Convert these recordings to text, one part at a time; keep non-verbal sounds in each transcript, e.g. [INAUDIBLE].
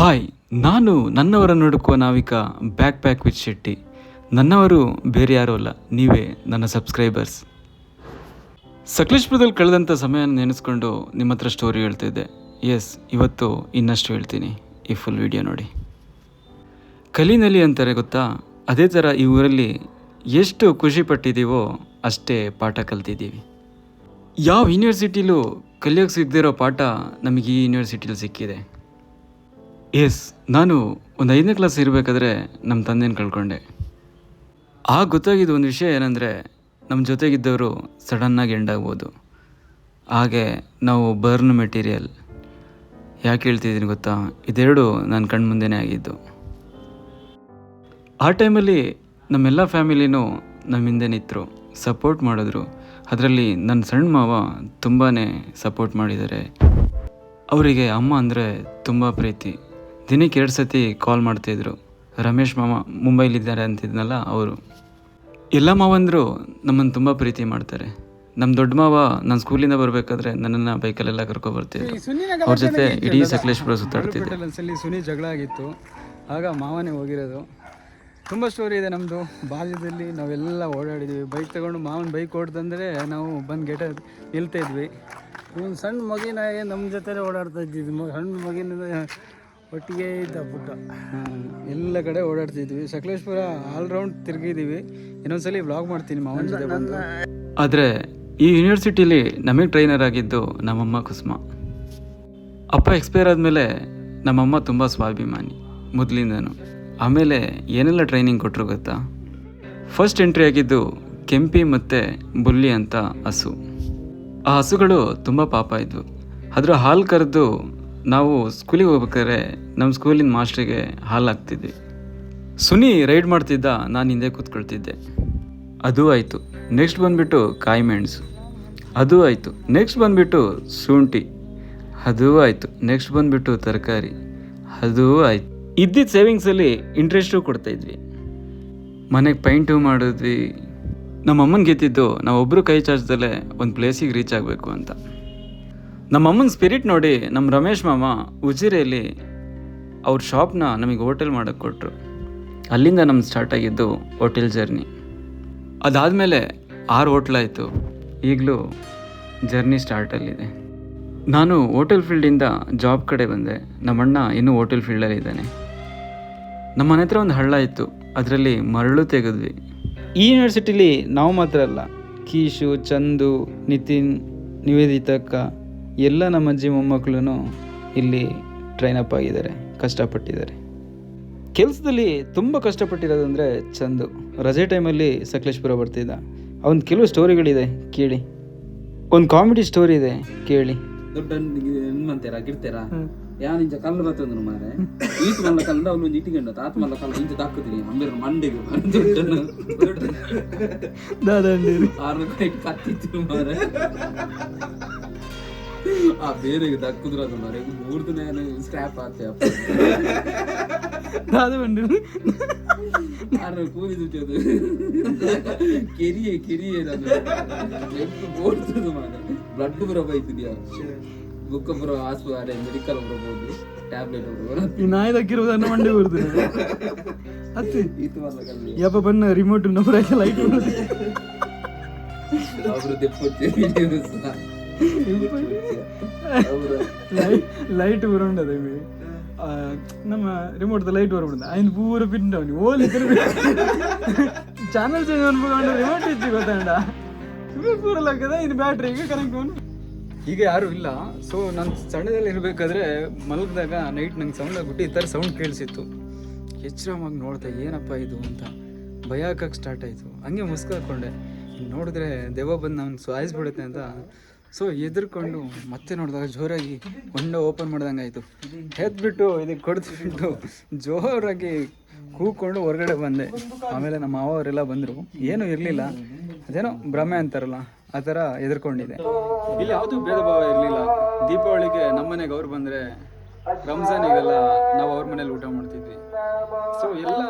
Hi ನಾನು ನನ್ನವರ ಹುಡುಕುವ ನಾವಿಕ ಬ್ಯಾಕ್ ಪ್ಯಾಕ್ ವಿತ್ ಶೆಟ್ಟಿ ನನ್ನವರು ಬೇರೆ ಯಾರೂ ಅಲ್ಲ, ನೀವೇ ನನ್ನ ಸಬ್ಸ್ಕ್ರೈಬರ್ಸ್ ಸಕಲೇಶ್ಪುರದಲ್ಲಿ ಕಳೆದಂಥ ಸಮಯ ನೆನೆಸ್ಕೊಂಡು ನಿಮ್ಮ ಹತ್ರ ಸ್ಟೋರಿ ಹೇಳ್ತಿದ್ದೆ ಎಸ್ ಇವತ್ತು ಇನ್ನಷ್ಟು ಹೇಳ್ತೀನಿ. ಈ ಫುಲ್ ವಿಡಿಯೋ ನೋಡಿ. ಕಲಿನಲಿ ಅಂತಾರೆ ಗೊತ್ತಾ? ಅದೇ ಥರ ಈ ಊರಲ್ಲಿ ಎಷ್ಟು ಖುಷಿ ಪಟ್ಟಿದ್ದೀವೋ ಅಷ್ಟೇ ಪಾಠ ಕಲ್ತಿದ್ದೀವಿ. ಯಾವ ಯೂನಿವರ್ಸಿಟಿಲೂ ಕಲಿಯೋಕ್ಕೆ ಸಿಗದಿರೋ ಪಾಠ ನಮಗೆ ಈ ಯೂನಿವರ್ಸಿಟಿಲಿ ಸಿಕ್ಕಿದೆ. ಎಸ್ ನಾನು ಒಂದು ಐದನೇ ಕ್ಲಾಸ್ ಇರಬೇಕಾದ್ರೆ ನಮ್ಮ ತಂದೆನ ಕಳ್ಕೊಂಡೆ. ಆಗ ಗೊತ್ತಾಗಿದ್ದು ಒಂದು ವಿಷಯ ಏನಂದರೆ, ನಮ್ಮ ಜೊತೆಗಿದ್ದವರು ಸಡನ್ನಾಗಿ ಎಂಡಾಗ್ಬೋದು ಹಾಗೆ ನಾವು ಬರ್ನ್ ಮೆಟೀರಿಯಲ್ ಯಾಕೆ ಹೇಳ್ತಿದ್ದೀನಿ ಗೊತ್ತಾ? ಇದೆರಡು ನನ್ನ ಕಣ್ಣ ಮುಂದೆನೇ ಆಗಿದ್ದು. ಆ ಟೈಮಲ್ಲಿ ನಮ್ಮೆಲ್ಲ ಫ್ಯಾಮಿಲಿನೂ ನಮ್ಮ ಹಿಂದೆ ನಿಂತರು ಸಪೋರ್ಟ್ ಮಾಡಿದ್ರು. ಅದರಲ್ಲಿ ನನ್ನ ಸಣ್ಣ ಮಾವ ತುಂಬಾ ಸಪೋರ್ಟ್ ಮಾಡಿದ್ದಾರೆ. ಅವರಿಗೆ ಅಮ್ಮ ಅಂದರೆ ತುಂಬ ಪ್ರೀತಿ. ದಿನಕ್ಕೆ ಎರಡು ಸತಿ ಕಾಲ್ ಮಾಡ್ತಾಯಿದ್ರು ರಮೇಶ್ ಮಾಮ ಮುಂಬೈಲಿದ್ದಾರೆ ಅಂತಿದ್ನಲ್ಲ ಅವರು. ಎಲ್ಲ ಮಾವಂದರು ನಮ್ಮನ್ನು ತುಂಬ ಪ್ರೀತಿ ಮಾಡ್ತಾರೆ. ನಮ್ಮ ದೊಡ್ಡ ಮಾವ ನಾನು ಸ್ಕೂಲಿಂದ ಬರಬೇಕಾದ್ರೆ ನನ್ನನ್ನು ಬೈಕಲ್ಲೆಲ್ಲ ಕರ್ಕೊಬರ್ತಿದ್ರು ಅವ್ರ ಜೊತೆ ಇಡೀ ಸಕಲೇಶ್ಪುರ ಸುತ್ತಾಡ್ತಿದ್ದೆ. ಒಂದ್ಸಲಿ ಸುನಿ ಜಗಳ ಆಗಿತ್ತು. ಆಗ ಮಾವನೇ ಹೋಗಿರೋದು. ತುಂಬ ಸ್ಟೋರಿ ಇದೆ ನಮ್ಮದು ಬಾಲ್ಯದಲ್ಲಿ ನಾವೆಲ್ಲ ಓಡಾಡಿದ್ವಿ. ಬೈಕ್ ತಗೊಂಡು ಮಾವನ ಬೈಕ್ ಓಡ್ದಂದ್ರೆ ನಾವು ಬಂದು ಗೆಟ ನಿಲ್ತಾ ಇದ್ವಿ. ಒಂದು ಸಣ್ಣ ಮಗಿನ ನಮ್ಮ ಜೊತೆ ಓಡಾಡ್ತಾ ಇದ್ದಿದ್ದು. ಸಣ್ಣ ಮಗಿನ ಒಟ್ಟಿಗೆ ಇದ್ದ ಪುಟ್ಟ ಎಲ್ಲ ಕಡೆ ಓಡಾಡ್ತಿದ್ವಿ. ಸಕಲೇಶ್ಪುರ ಆಲ್ರೌಂಡ್ ತಿರುಗಿದ್ದೀವಿ ಇನ್ನೊಂದ್ಸಲಿ ವ್ಲಾಗ್ ಮಾಡ್ತೀನಿ ಮಾವನ ಜೊತೆ ಬಂದು. ಆದರೆ ಈ ಯೂನಿವರ್ಸಿಟಿಲಿ ನಮಗೆ ಟ್ರೈನರ್ ಆಗಿದ್ದು ನಮ್ಮಮ್ಮ ಕುಸುಮ. ಅಪ್ಪ ಎಕ್ಸ್ಪೈರ್ ಆದಮೇಲೆ ನಮ್ಮಮ್ಮ ತುಂಬ ಸ್ವಾಭಿಮಾನಿ ಮೊದಲಿಂದನೂ. ಆಮೇಲೆ ಏನೆಲ್ಲ ಟ್ರೈನಿಂಗ್ ಕೊಟ್ಟರು ಗೊತ್ತಾ? ಫಸ್ಟ್ ಎಂಟ್ರಿ ಆಗಿದ್ದು ಕೆಂಪಿ ಮತ್ತು ಬುಲ್ಲಿ ಅಂತ ಹಸು. ಆ ಹಸುಗಳು ತುಂಬ ಪಾಪ ಇದ್ವು. ಅದರ ಹಾಲು ಕರೆದು ನಾವು ಸ್ಕೂಲಿಗೆ ಹೋಗ್ಬೇಕಾದ್ರೆ ನಮ್ಮ ಸ್ಕೂಲಿನ ಮಾಸ್ಟ್ರಿಗೆ ಹಾಲು ಹಾಕ್ತಿದ್ವಿ. ಸುನಿ ರೈಡ್ ಮಾಡ್ತಿದ್ದ, ನಾನು ಹಿಂದೆ ಕೂತ್ಕೊಳ್ತಿದ್ದೆ. ಅದು ಆಯಿತು. ನೆಕ್ಸ್ಟ್ ಬಂದುಬಿಟ್ಟು ಕಾಯಿ ಮೆಣಸು. ಅದು ಆಯಿತು. ನೆಕ್ಸ್ಟ್ ಬಂದುಬಿಟ್ಟು ಶುಂಠಿ. ಅದು ಆಯಿತು. ನೆಕ್ಸ್ಟ್ ಬಂದುಬಿಟ್ಟು ತರಕಾರಿ. ಅದು ಆಯಿತು. ಇದ್ದಿದ್ದ ಸೇವಿಂಗ್ಸಲ್ಲಿ ಇಂಟ್ರೆಸ್ಟು ಕೊಡ್ತಾಯಿದ್ವಿ ಮನೆಗೆ ಪೈಂಟು ಮಾಡಿದ್ವಿ. ನಮ್ಮ ಅಮ್ಮನ ಗೆದ್ದಿದ್ದು ನಾವೊಬ್ಬರು ಕೈ ಚಾರ್ಜ್ದಲ್ಲೇ ಒಂದು ಪ್ಲೇಸಿಗೆ ರೀಚ್ ಆಗಬೇಕು ಅಂತ. ನಮ್ಮ ಅಮ್ಮನ ಸ್ಪಿರಿಟ್ ನೋಡಿ ನಮ್ಮ ರಮೇಶ್ ಮಾಮ ಉಜಿರೆಯಲ್ಲಿ ಅವ್ರ ಶಾಪ್ನ ನಮಗೆ ಹೋಟೆಲ್ ಮಾಡೋಕ್ಕೆ ಕೊಟ್ಟರು ಅಲ್ಲಿಂದ ನಮ್ಮ ಸ್ಟಾರ್ಟ್ ಆಗಿದ್ದು ಹೋಟೆಲ್ ಜರ್ನಿ ಅದಾದಮೇಲೆ ಆರು ಹೋಟ್ಲಾಯಿತು ಈಗಲೂ ಜರ್ನಿ ಸ್ಟಾರ್ಟಲ್ಲಿದೆ ನಾನು ಹೋಟೆಲ್ ಫೀಲ್ಡಿಂದ ಜಾಬ್ ಕಡೆ ಬಂದೆ. ನಮ್ಮಣ್ಣ ಇನ್ನೂ ಹೋಟೆಲ್ ಫೀಲ್ಡಲ್ಲಿ ಇದ್ದಾನೆ. ನಮ್ಮ ಮನೆ ಹತ್ರ ಒಂದು ಹಳ್ಳ ಇತ್ತು. ಅದರಲ್ಲಿ ಮರಳು ತೆಗೆದ್ವಿ. ಈ ಯೂನಿವರ್ಸಿಟಿಲಿ ನಾವು ಮಾತ್ರ ಅಲ್ಲ. ಕೀಶು, ಚಂದು, ನಿತಿನ್ ನಿವೇದಿತಕ್ಕ ಎಲ್ಲ ನಮ್ಮ ಅಜ್ಜಿ ಮೊಮ್ಮಕ್ಕಳು ಇಲ್ಲಿ ಟ್ರೈನ್ ಅಪ್ ಆಗಿದ್ದಾರೆ ಕಷ್ಟಪಟ್ಟಿದ್ದಾರೆ. ಕೆಲಸದಲ್ಲಿ ತುಂಬ ಕಷ್ಟಪಟ್ಟಿರೋದಂದ್ರೆ ಚಂದು. ರಜೆ ಟೈಮಲ್ಲಿ ಸಕಲೇಶ್ಪುರ ಬರ್ತಿದ್ದ. ಅವನ ಕೆಲವು ಸ್ಟೋರಿಗಳಿದೆ ಕೇಳಿ. ಒಂದು ಕಾಮಿಡಿ ಸ್ಟೋರಿ ಇದೆ ಕೇಳಿ. ದೊಡ್ಡ ಹೆಣ್ಮಂತೇರ ಗಿಡ್ತೀರಾ? ಯಾ ನಿಂಜ ಕಲ್ಲು ಬರ್ತಂದ್ರು ಮಾರೆ ಈತ ಮಲ್ಲ ಕಲ್ಲ ಅವ್ನು ಒಂದು ಇಟ್ಟಿಗೆಂಡು ತಾತ ಮಲ್ಲ ಕಲ್ಲ ಇಂಚ ತಾಕುತ್ತೀನಿ. ಅಂಬೇರ ಮಂಡೆಗೆ [LAUGHS] ಆರು ಕೈ ಕತ್ತಿತ್ತು ಮಾರೆ ಆ ಬೇರೆಗೆ ದಕ್ಕುದ್ರ ಅದು ಮಾರೆ ಮೂರ್ ದಿನ ಏನು ಸ್ಕ್ರಾಪ್ ಆತೆ ಅಪ್ಪ ಆರು ಕೂಲಿ ದುಡ್ಡದು ಕೆರಿಯೆ ಕೆರಿಯೆ ನಾನು ಓಡ್ತದೆ ಮಾರೆ ಬ್ಲಡ್ ಬರೋ ಬೈತಿದ್ಯಾ ಬುಕ್ಕ ಬರೋ ಆಸ್ಪತ್ರೆ ಮೆಡಿಕಲ್ ಬರ್ಬೋದು ಟ್ಯಾಬ್ಲೆಟ್ ಬರ್ಬೋದು ಈ ನಾಯಿ ದಕ್ಕಿರುವುದನ್ನು ಮಂಡೆ ಬರ್ತೀನಿ ಹತ್ತಿ ಈತ ಮಲ್ಲ ಕಲ್ಲು ಯಪ್ಪ ಬನ್ನ ರಿಮೋಟ್ ನಂಬರ್ ಲೈಟ್ ಅವರು ತೆಪ್ಪೊಚ್ಚೆ ಲೈಟ್ ಪೂರ ಉಂಡದ ನಮ್ಮ ರಿಮೋಟ್ದ ಲೈಟ್ ಬರ್ಬಿಡ್ದ ಅಯ್ಯ ಪೂರ ಪಿನ್ ಡೌನ್ ಓಲಿ ಚಾನಲ್ ಚೇಂಜ್ ಅನ್ಬೇಕು ರಿಮೋಟ್ ಇತ್ತು ಗೊತ್ತಾಂಡ ಪೂರ ಲಕ್ಕದ ಇದು ಬ್ಯಾಟ್ರಿಗೆ ಕನೆಕ್ಟ್ ಮಾಡಿ ಈಗ ಯಾರು ಇಲ್ಲ. ಸೊ ನಾನು ಸಣ್ಣದಲ್ಲಿ ಇರಬೇಕಾದ್ರೆ ಮಲಗಿದಾಗ ನೈಟ್ ನಂಗೆ ಸೌಂಡ್ ಆಗ್ಬಿಟ್ಟು ಈ ಥರ ಸೌಂಡ್ ಕೇಳಿಸಿತ್ತು. ಎಚ್ಚರವಾಗಿ ನೋಡ್ದೆ, ಏನಪ್ಪ ಇದು ಅಂತ. ಭಯ ಹಾಕಕ್ಕೆ ಸ್ಟಾರ್ಟ್ ಆಯಿತು. ಹಂಗೆ ಮುಸ್ಕಾಕೊಂಡೆ ನೋಡಿದ್ರೆ ದೆವ್ವ ಬಂದು ನಾನು ಸಾಯಿಸ್ಬಿಡುತ್ತೆ ಅಂತ. ಸೊ ಎದುರ್ಕೊಂಡು ಮತ್ತೆ ನೋಡಿದಾಗ ಜೋರಾಗಿ ಹೊಂಡ ಓಪನ್ ಮಾಡ್ದಂಗೆ ಆಯಿತು ಎದ್ಬಿಟ್ಟು ಇದಕ್ಕೆ ಕೊಡ್ತಿಬಿಟ್ಟು ಜೋರಾಗಿ ಕೂಕೊಂಡು ಹೊರಗಡೆ ಬಂದೆ. ಆಮೇಲೆ ನಮ್ಮ ಮಾವ ಅವರೆಲ್ಲ ಬಂದರು. ಏನೂ ಇರಲಿಲ್ಲ. ಅದೇನೋ ಭ್ರಮೆ ಅಂತಾರಲ್ಲ, ಆ ಥರ ಎದುರ್ಕೊಂಡಿದೆ ಇಲ್ಲಿ ಯಾವುದೂ ಭೇದ ಭಾವ ಇರಲಿಲ್ಲ. ದೀಪಾವಳಿಗೆ ನಮ್ಮನೆಗೆ ಅವ್ರು ಬಂದರೆ, ರಂಜಾನಿಗೆಲ್ಲ ನಾವು ಅವ್ರ ಮನೇಲಿ ಊಟ ಮಾಡ್ತಿದ್ವಿ. ಸೊ ಎಲ್ಲ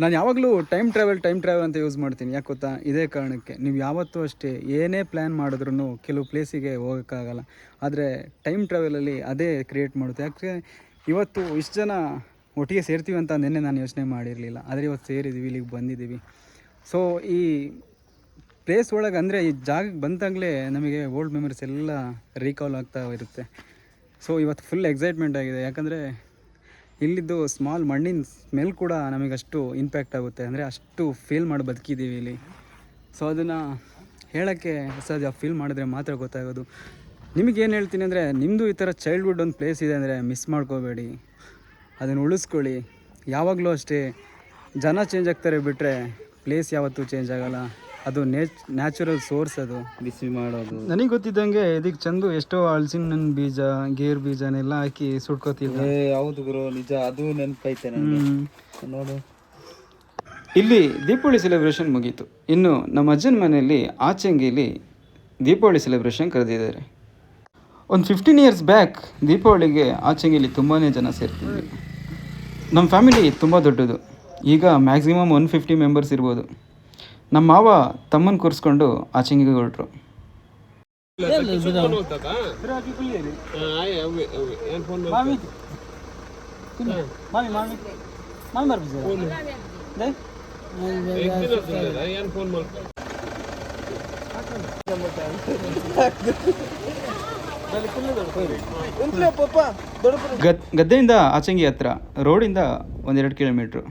ನಾನು ಯಾವಾಗಲೂ ಟೈಮ್ ಟ್ರಾವೆಲ್ ಟೈಮ್ ಟ್ರಾವೆಲ್ ಅಂತ ಯೂಸ್ ಮಾಡ್ತೀನಿ. ಯಾಕೆ ಗೊತ್ತಾ? ಇದೇ ಕಾರಣಕ್ಕೆ. ನೀವು ಯಾವತ್ತೂ ಅಷ್ಟೇ ಏನೇ ಪ್ಲ್ಯಾನ್ ಮಾಡಿದ್ರೂ ಕೆಲವು ಪ್ಲೇಸಿಗೆ ಹೋಗೋಕ್ಕಾಗಲ್ಲ. ಆದರೆ ಟೈಮ್ ಟ್ರಾವೆಲಲ್ಲಿ ಅದೇ ಕ್ರಿಯೇಟ್ ಮಾಡುತ್ತೆ. ಯಾಕೆ ಇವತ್ತು ಇಷ್ಟು ಜನ ಒಟ್ಟಿಗೆ ಸೇರ್ತೀವಿ ಅಂತ ನಿನ್ನೆ ನಾನು ಯೋಚನೆ ಮಾಡಿರಲಿಲ್ಲ. ಆದರೆ ಇವತ್ತು ಸೇರಿದ್ದೀವಿ ಇಲ್ಲಿಗೆ ಬಂದಿದ್ದೀವಿ ಸೊ ಈ ಪ್ಲೇಸ್ ಒಳಗೆ ಅಂದರೆ ಈ ಜಾಗಕ್ಕೆ ಬಂದಾಗಲೇ ನಮಗೆ ಓಲ್ಡ್ ಮೆಮರೀಸ್ ಎಲ್ಲ ರೀಕಾಲ್ ಆಗ್ತಾ ಇರುತ್ತೆ. ಸೊ ಇವತ್ತು ಫುಲ್ ಎಕ್ಸೈಟ್ಮೆಂಟ್ ಆಗಿದೆ. ಯಾಕಂದರೆ ಇಲ್ಲಿದ್ದು ಸ್ಮಾಲ್ ಮಣ್ಣಿನ ಸ್ಮೆಲ್ ಕೂಡ ನಮಗೆ ಅಷ್ಟು ಇಂಪ್ಯಾಕ್ಟ್ ಆಗುತ್ತೆ. ಅಂದರೆ ಅಷ್ಟು ಫೀಲ್ ಮಾಡಿ ಬದುಕಿದ್ದೀವಿ ಇಲ್ಲಿ. ಸೊ ಅದನ್ನು ಹೇಳೋಕ್ಕೆ ಸಹಜ ಫೀಲ್ ಮಾಡಿದ್ರೆ ಮಾತ್ರ ಗೊತ್ತಾಗೋದು. ನಿಮಗೇನು ಹೇಳ್ತೀನಿ ಅಂದರೆ ನಿಮ್ಮದು ಈ ಥರ ಚೈಲ್ಡ್ಹುಡ್ ಒಂದು ಪ್ಲೇಸ್ ಇದೆ ಅಂದರೆ ಮಿಸ್ ಮಾಡ್ಕೋಬೇಡಿ. ಅದನ್ನು ಉಳಿಸ್ಕೊಳ್ಳಿ. ಯಾವಾಗಲೂ ಅಷ್ಟೇ. ಜನ ಚೇಂಜ್ ಆಗ್ತಾರೆ ಬಿಟ್ಟರೆ ಪ್ಲೇಸ್ ಯಾವತ್ತೂ ಚೇಂಜ್ ಆಗಲ್ಲ. ಅದು ನೇಚ್ ನ್ಯಾಚುರಲ್ ಸೋರ್ಸ್ ಅದು. ಬಿಸಿ ಮಾಡೋದು. ನನಗೆ ಗೊತ್ತಿದ್ದಂಗೆ ಇದಕ್ಕೆ ಚಂದು ಎಷ್ಟೋ ಹಲಸಿನ ಬೀಜ ಗೇರ್ ಬೀಜನೆಲ್ಲ ಹಾಕಿ ಸುಟ್ಕೋತಿದ್ದೆ ಏ ಹೌದು ಗುರು ನಿಜ ಅದು ನೆನಪೈತೆ ನನಗೆ ನೋಡು. ಇಲ್ಲಿ ದೀಪಾವಳಿ ಸೆಲೆಬ್ರೇಷನ್ ಮುಗೀತು. ಇನ್ನು ನಮ್ಮ ಅಜ್ಜನ ಮನೆಯಲ್ಲಿ ಆಚಂಗಿಲಿ ದೀಪಾವಳಿ ಸೆಲೆಬ್ರೇಷನ್ ಕರೆದಿದ್ದಾರೆ. ಒಂದು ಫಿಫ್ಟೀನ್ ಇಯರ್ಸ್ ಬ್ಯಾಕ್ ದೀಪಾವಳಿಗೆ ಆಚೆಂಗಿಲಿ ತುಂಬಾ ಜನ ಸೇರ್ತಿದ್ವಿ. ನಮ್ಮ ಫ್ಯಾಮಿಲಿ ತುಂಬ ದೊಡ್ಡದು. ಈಗ ಮ್ಯಾಕ್ಸಿಮಮ್ ಒನ್ ಫಿಫ್ಟಿ ಮೆಂಬರ್ಸ್ ಇರ್ಬೋದು. ನಮ್ಮ ಮಾವ ತಮ್ಮನ ಕೂರಿಸ್ಕೊಂಡು ಆಚೆಂಗಿಗೆ ಹೊರಟ್ರು. ಗದ್ ಗದ್ದೆಯಿಂದ ಆಚಂಗಿ ಹತ್ರ ರೋಡಿಂದ ಒಂದೆರಡು ಕಿಲೋಮೀಟ್ರು.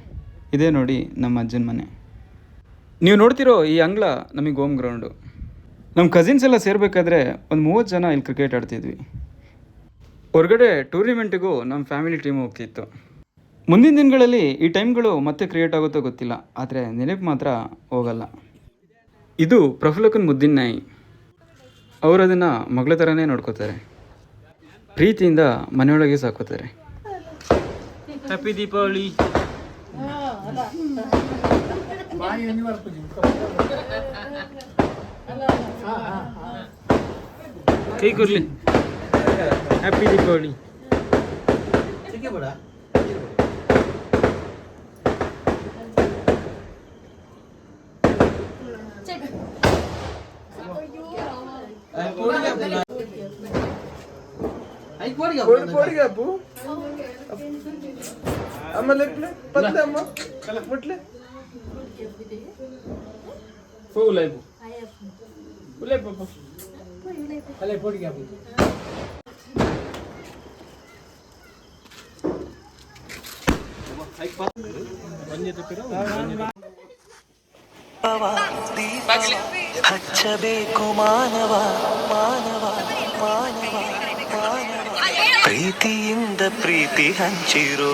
ಇದೇ ನೋಡಿ ನಮ್ಮ ಅಜ್ಜನ ಮನೆ. ನೀವು ನೋಡ್ತಿರೋ ಈ ಅಂಗ್ಲ ನಮಗೆ ಹೋಮ್ ಗ್ರೌಂಡು. ನಮ್ಮ ಕಸಿನ್ಸ್ ಎಲ್ಲ ಸೇರಬೇಕಾದ್ರೆ ಒಂದು ಮೂವತ್ತು ಜನ ಇಲ್ಲಿ ಕ್ರಿಕೆಟ್ ಆಡ್ತಿದ್ವಿ. ಹೊರಗಡೆ ಟೂರ್ನಿಮೆಂಟಿಗೂ ನಮ್ಮ ಫ್ಯಾಮಿಲಿ ಟೀಮ್ ಹೋಗ್ತಿತ್ತು. ಮುಂದಿನ ದಿನಗಳಲ್ಲಿ ಈ ಟೈಮ್ಗಳು ಮತ್ತೆ ಕ್ರಿಯೇಟ್ ಆಗುತ್ತೋ ಗೊತ್ತಿಲ್ಲ ಆದರೆ ನೆನಪು ಮಾತ್ರ ಹೋಗಲ್ಲ. ಇದು ಪ್ರಫುಲಕನ್ ಮುದ್ದಿನ ನಾಯಿ. ಅವರು ಅದನ್ನು ಮಗಳ ಥರನೇ ನೋಡ್ಕೋತಾರೆ. ಪ್ರೀತಿಯಿಂದ ಮನೆಯೊಳಗೆ ಸಾಕೋತಾರೆ ಹ್ಯಾಪಿ ದೀಪಾವಳಿ बाई यांनी मला तुझी काही कुर्ली. हॅपी दीपावली ठीक है बडा. కోడి కోడి కాపు అమ్మ లేట్లే పట్లే అమ్మ ముట్లే ಕೈ ಕೊಡ್ಲಿ ಹ್ಯಾಪಿ ದೀಪಾವಳಿ ಹಚ್ಚಬೇಕು ಮಾನವ ಮಾನವ ಮಾನವ ಮಾನವ ಪ್ರೀತಿಯಿಂದ ಪ್ರೀತಿ ಹಂಚಿರೋ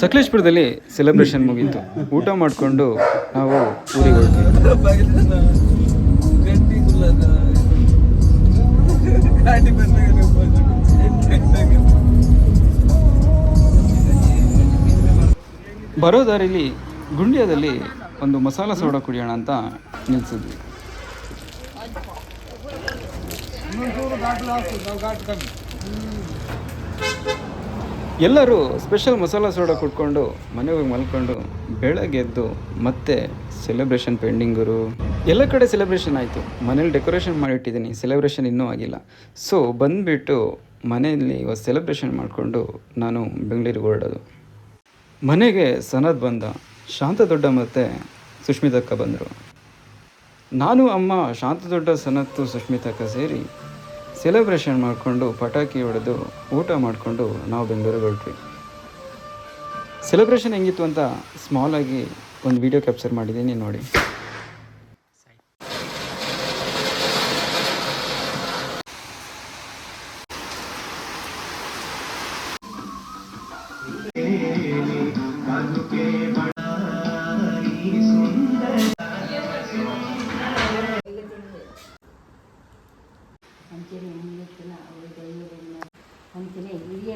ಸಕಲೇಶ್ಪುರದಲ್ಲಿ ಸೆಲೆಬ್ರೇಷನ್ ಮುಗೀತು. ಊಟ ಮಾಡಿಕೊಂಡು ನಾವು ಊರಿಗೆ ಹೋಗ್ತೀವಿ ಬರೋ ದಾರಿಲಿ ಗುಂಡ್ಯದಲ್ಲಿ ಒಂದು ಮಸಾಲ ಸೋಡಾ ಕುಡಿಯೋಣ ಅಂತ ನಿಲ್ಸಿದ್ವಿ. ಎಲ್ಲರೂ ಸ್ಪೆಷಲ್ ಮಸಾಲ ಸೋಡಾ ಕುಡ್ಕೊಂಡು ಮನೆಗೆ ಮಲ್ಕೊಂಡು ಬೆಳಗ್ಗೆ ಎದ್ದು ಮತ್ತೆ ಸೆಲೆಬ್ರೇಷನ್ ಪೆಂಡಿಂಗರು ಎಲ್ಲ ಕಡೆ ಸೆಲೆಬ್ರೇಷನ್ ಆಯಿತು. ಮನೇಲಿ ಡೆಕೋರೇಷನ್ ಮಾಡಿಟ್ಟಿದ್ದೀನಿ. ಸೆಲೆಬ್ರೇಷನ್ ಇನ್ನೂ ಆಗಿಲ್ಲ. ಸೊ ಬಂದುಬಿಟ್ಟು ಮನೆಯಲ್ಲಿ ಇವತ್ತು ಸೆಲೆಬ್ರೇಷನ್ ಮಾಡಿಕೊಂಡು ನಾನು ಬೆಂಗಳೂರಿಗೆ ಹೊರಡೋದು. ಮನೆಗೆ ಸನದ್ ಬಂದ. ಶಾಂತ ದೊಡ್ಡ ಮತ್ತು ಸುಷ್ಮಿತಕ್ಕ ಬಂದರು. ನಾನು, ಅಮ್ಮ, ಶಾಂತ ದೊಡ್ಡ, ಸನತ್ತು, ಸುಷ್ಮಿತಕ್ಕ ಸೇರಿ ಸೆಲೆಬ್ರೇಷನ್ ಮಾಡಿಕೊಂಡು ಪಟಾಕಿ ಹೊಡೆದು ಊಟ ಮಾಡಿಕೊಂಡು ನಾವು ಬೆಂಗಳೂರಿಗೆ ಹೊರಟ್ವಿ ಸೆಲೆಬ್ರೇಷನ್ ಹೆಂಗಿತ್ತು ಅಂತ ಸ್ಮಾಲಾಗಿ ಒಂದು ವಿಡಿಯೋ ಕ್ಯಾಪ್ಚರ್ ಮಾಡಿದ್ದೀನಿ ನೋಡಿ.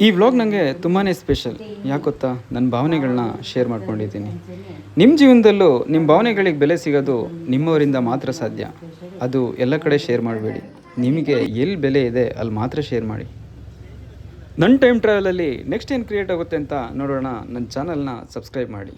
ಈ ವ್ಲಾಗ್ ನನಗೆ ತುಂಬಾ ಸ್ಪೆಷಲ್ ಯಾಕೊತ್ತಾ? ನನ್ನ ಭಾವನೆಗಳನ್ನ ಶೇರ್ ಮಾಡ್ಕೊಂಡಿದ್ದೀನಿ. ನಿಮ್ಮ ಜೀವನದಲ್ಲೂ ನಿಮ್ಮ ಭಾವನೆಗಳಿಗೆ ಬೆಲೆ ಸಿಗೋದು ನಿಮ್ಮವರಿಂದ ಮಾತ್ರ ಸಾಧ್ಯ. ಅದು ಎಲ್ಲ ಕಡೆ ಶೇರ್ ಮಾಡಬೇಡಿ. ನಿಮಗೆ ಎಲ್ಲಿ ಬೆಲೆ ಇದೆ ಅಲ್ಲಿ ಮಾತ್ರ ಶೇರ್ ಮಾಡಿ. ನನ್ನ ಟೈಮ್ ಟ್ರಾವೆಲಲ್ಲಿ ನೆಕ್ಸ್ಟ್ ಏನು ಕ್ರಿಯೇಟ್ ಆಗುತ್ತೆ ಅಂತ ನೋಡೋಣ. ನನ್ನ ಚಾನಲ್ನ ಸಬ್ಸ್ಕ್ರೈಬ್ ಮಾಡಿ.